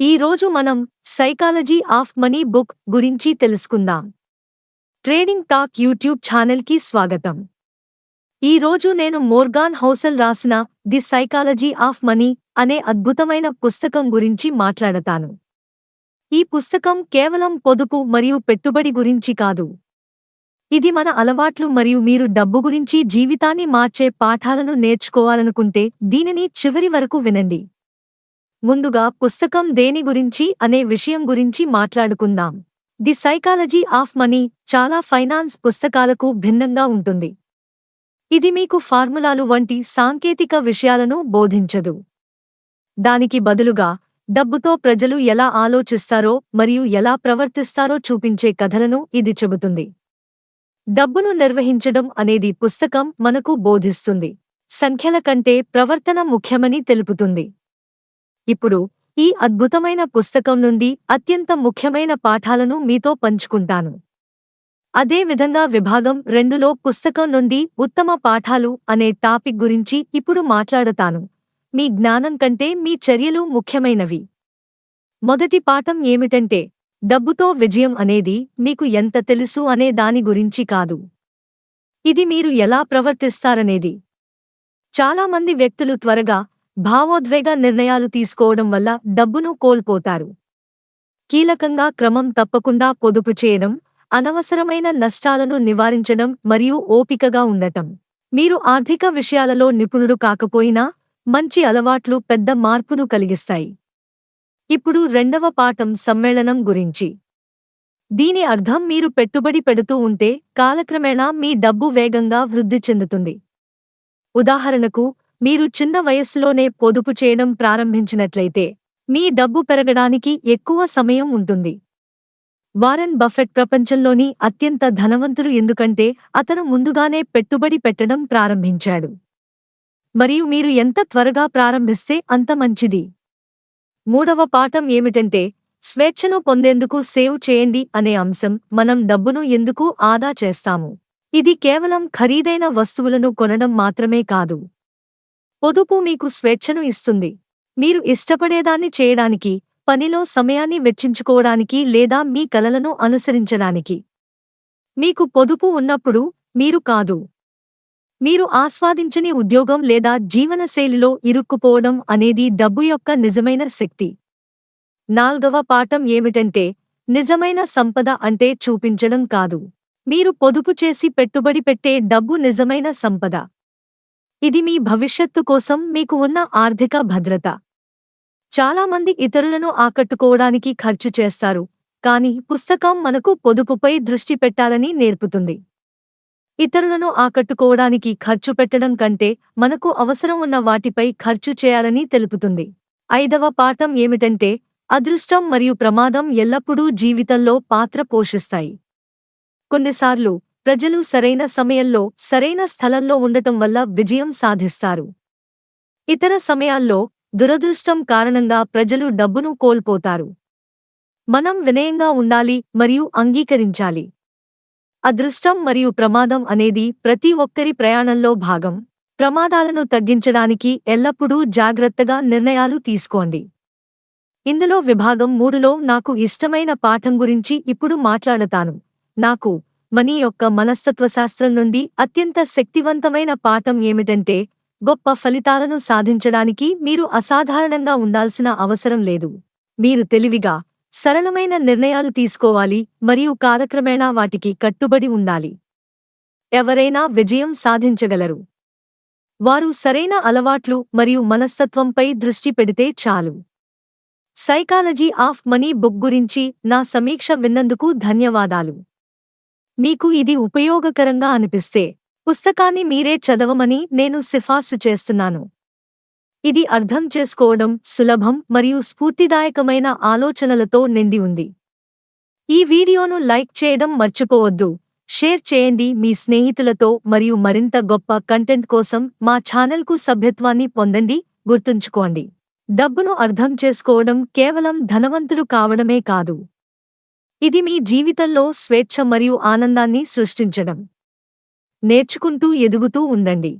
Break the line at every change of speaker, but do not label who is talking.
ఈ రోజు మనం సైకాలజీ ఆఫ్ మనీ బుక్ గురించి తెలుసుకుందాం. ట్రేడింగ్ టాక్ యూట్యూబ్ ఛానల్కి స్వాగతం. ఈ రోజు నేను మోర్గాన్ హౌసల్ రాసిన ది సైకాలజీ ఆఫ్ మనీ అనే అద్భుతమైన పుస్తకం గురించి మాట్లాడతాను. ఈ పుస్తకం కేవలం పొదుపు మరియు పెట్టుబడి గురించి కాదు. ఇది మన అలవాట్లు మరియు మీరు డబ్బు గురించి జీవితాన్ని మార్చే పాఠాలను నేర్చుకోవాలనుకుంటే దీనిని చివరి వరకు వినండి. ముందుగా పుస్తకం దేని గురించి అనే విషయం గురించి మాట్లాడుకుందాం. ది సైకాలజీ ఆఫ్ మనీ చాలా ఫైనాన్స్ పుస్తకాలకు భిన్నంగా ఉంటుంది. ఇది మీకు ఫార్ములాలు వంటి సాంకేతిక విషయాలను బోధించదు. దానికి బదులుగా డబ్బుతో ప్రజలు ఎలా ఆలోచిస్తారో మరియు ఎలా ప్రవర్తిస్తారో చూపించే కథలను ఇది చెబుతుంది. డబ్బును నిర్వహించడం అనేది పుస్తకం మనకు బోధిస్తుంది. సంఖ్యల కంటే ప్రవర్తన ముఖ్యమని తెలుపుతుంది. ఇప్పుడు ఈ అద్భుతమైన పుస్తకం నుండి అత్యంత ముఖ్యమైన పాఠాలను మీతో పంచుకుంటాను. అదే విధంగా విభాగం రెండులో పుస్తకం నుండి ఉత్తమ పాఠాలు అనే టాపిక్ గురించి ఇప్పుడు మాట్లాడతాను. మీ జ్ఞానం కంటే మీ చర్యలు ముఖ్యమైనవి. మొదటి పాఠం ఏమిటంటే డబ్బుతో విజయం అనేది మీకు ఎంత తెలుసు అనే దాని గురించి కాదు. ఇది మీరు ఎలా ప్రవర్తిస్తారనేది. చాలామంది వ్యక్తులు త్వరగా భావోద్వేగ నిర్ణయాలు తీసుకోవడం వల్ల డబ్బును కోల్పోతారు. కీలకంగా క్రమం తప్పకుండా పొదుపు చేయడం అనవసరమైన నష్టాలను నివారించడం మరియు ఓపికగా ఉండటం. మీరు ఆర్థిక విషయాలలో నిపుణుడు కాకపోయినా మంచి అలవాట్లు పెద్ద మార్పును కలిగిస్తాయి. ఇప్పుడు రెండవ పాఠం సమ్మేళనం గురించి. దీని అర్థం మీరు పెట్టుబడి పెడుతూ ఉంటే కాలక్రమేణా మీ డబ్బు వేగంగా వృద్ధి చెందుతుంది. ఉదాహరణకు మీరు చిన్న వయస్సులోనే పొదుపు చేయడం ప్రారంభించినట్లయితే మీ డబ్బు పెరగడానికి ఎక్కువ సమయం ఉంటుంది. వారన్ బఫెట్ ప్రపంచంలోని అత్యంత ధనవంతుడు ఎందుకంటే అతను ముందుగానే పెట్టుబడి పెట్టడం ప్రారంభించాడు. మరియు మీరు ఎంత త్వరగా ప్రారంభిస్తే అంత మంచిది. మూడవ పాఠం ఏమిటంటే స్వేచ్ఛను పొందేందుకు సేవ్ చేయండి అనే అంశం మనం డబ్బును ఎందుకు ఆదా చేస్తాము. ఇది కేవలం ఖరీదైన వస్తువులను కొనడం మాత్రమే కాదు. పొదుపు మీకు స్వేచ్ఛను ఇస్తుంది. మీరు ఇష్టపడేదాన్ని చేయడానికి పనిలో సమయాన్ని వెచ్చించుకోవడానికి లేదా మీ కలలను అనుసరించడానికి. మీకు పొదుపు ఉన్నప్పుడు మీరు కాదు. మీరు ఆస్వాదించని ఉద్యోగం లేదా జీవనశైలిలో ఇరుక్కుపోవడం అనేది డబ్బు యొక్క నిజమైన శక్తి. నాల్గవ పాఠం ఏమిటంటే నిజమైన సంపద అంటే చూపించడం కాదు. మీరు పొదుపు చేసి పెట్టుబడి పెట్టే డబ్బు నిజమైన సంపద. ఇది మీ భవిష్యత్తు కోసం మీకు ఉన్న ఆర్థిక భద్రత. చాలామంది ఇతరులను ఆకట్టుకోవడానికి ఖర్చు చేస్తారు కాని పుస్తకం మనకు పొదుపుపై దృష్టి పెట్టాలని నేర్పుతుంది. ఇతరులను ఆకట్టుకోవడానికి ఖర్చు పెట్టడం కంటే మనకు అవసరం ఉన్న వాటిపై ఖర్చు చేయాలని తెలుపుతుంది. ఐదవ పాఠం ఏమిటంటే అదృష్టం మరియు ప్రమాదం ఎల్లప్పుడూ జీవితంలో పాత్ర పోషిస్తాయి. కొన్నిసార్లు ప్రజలు సరైన సమయంలో సరైన స్థలంలో ఉండటం వల్ల విజయం సాధిస్తారు. ఇతర సమయాల్లో దురదృష్టం కారణంగా ప్రజలు డబ్బును కోల్పోతారు. మనం వినయంగా ఉండాలి మరియు అంగీకరించాలి. అదృష్టం మరియు ప్రమాదం అనేది ప్రతి ఒక్కరి ప్రయాణంలో భాగం. ప్రమాదాలను తగ్గించడానికి ఎల్లప్పుడూ జాగ్రత్తగా నిర్ణయాలు తీసుకోండి. ఇందులో విభాగం మూడులో నాకు ఇష్టమైన పాఠం గురించి ఇప్పుడు మాట్లాడతాను. నాకు మనీ యొక్క మనస్తత్వశాస్త్రం నుండి అత్యంత శక్తివంతమైన పాఠం ఏమిటంటే గొప్ప ఫలితాలను సాధించడానికి మీరు అసాధారణంగా ఉండాల్సిన అవసరం లేదు. మీరు తెలివిగా సరళమైన నిర్ణయాలు తీసుకోవాలి మరియు కాలక్రమేణా వాటికి కట్టుబడి ఉండాలి. ఎవరైనా విజయం సాధించగలరు. వారు సరైన అలవాట్లు మరియు మనస్తత్వంపై దృష్టి పెడితే చాలు. సైకాలజీ ఆఫ్ మనీ బుక్ గురించి నా సమీక్ష విన్నందుకు ధన్యవాదాలు. మీకు ఇది ఉపయోగకరంగా అనిపిస్తే పుస్తకాన్ని మీరే చదవమని నేను సిఫార్సు చేస్తున్నాను. ఇది అర్థం చేసుకోవడం సులభం మరియు స్ఫూర్తిదాయకమైన ఆలోచనలతో నిండి ఉంది. ఈ వీడియోను లైక్ చేయడం మర్చిపోవద్దు. షేర్ చేయండి మీ స్నేహితులతో మరియు మరింత గొప్ప కంటెంట్ కోసం మా ఛానల్కు సభ్యత్వాన్ని పొందండి గుర్తుంచుకోండి. డబ్బును అర్థం చేసుకోవడం కేవలం ధనవంతుడు కావడమే కాదు. ఇది మీ జీవితంలో స్వేచ్ఛ మరియు ఆనందాన్ని సృష్టించడం. నేర్చుకుంటూ ఎదుగుతూ ఉండండి.